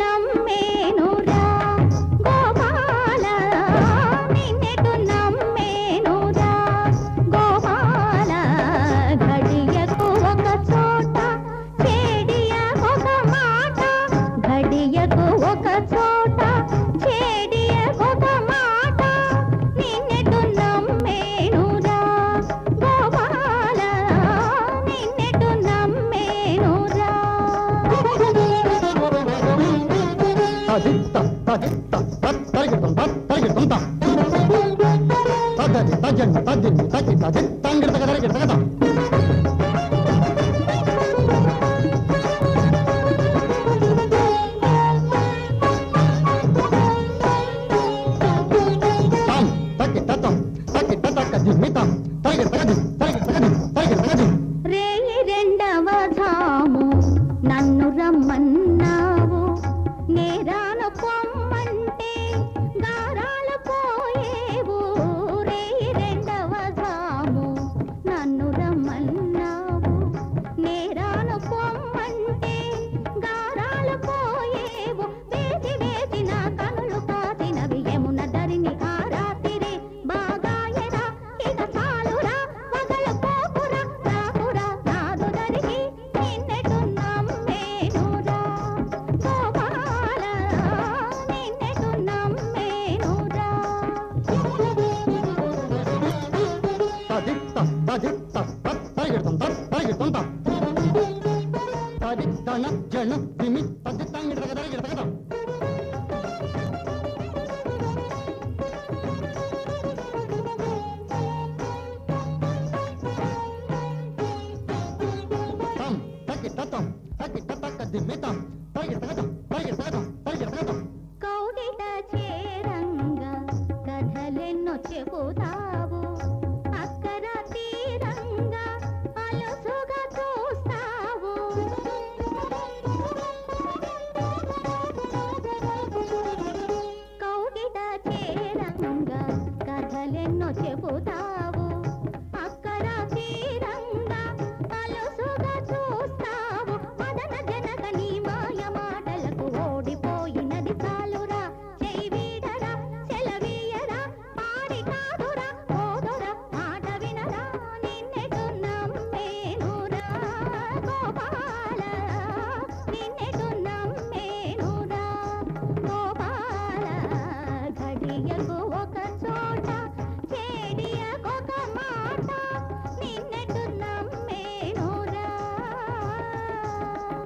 నమ్మేను నమ్మేనురా. తగ్గ తగ్గ తగ్గ తగ్గ తగ్గ తగ్గ తగ్గ తడి దణ జణ తిమి పది తంగి తగదర గిడతగద తం తకి తతం తకి తతక దిమి తం తగి తగద తగి తగద తగి తగద కౌడిట చేరంగ కథలెన్నో చెబుతావు.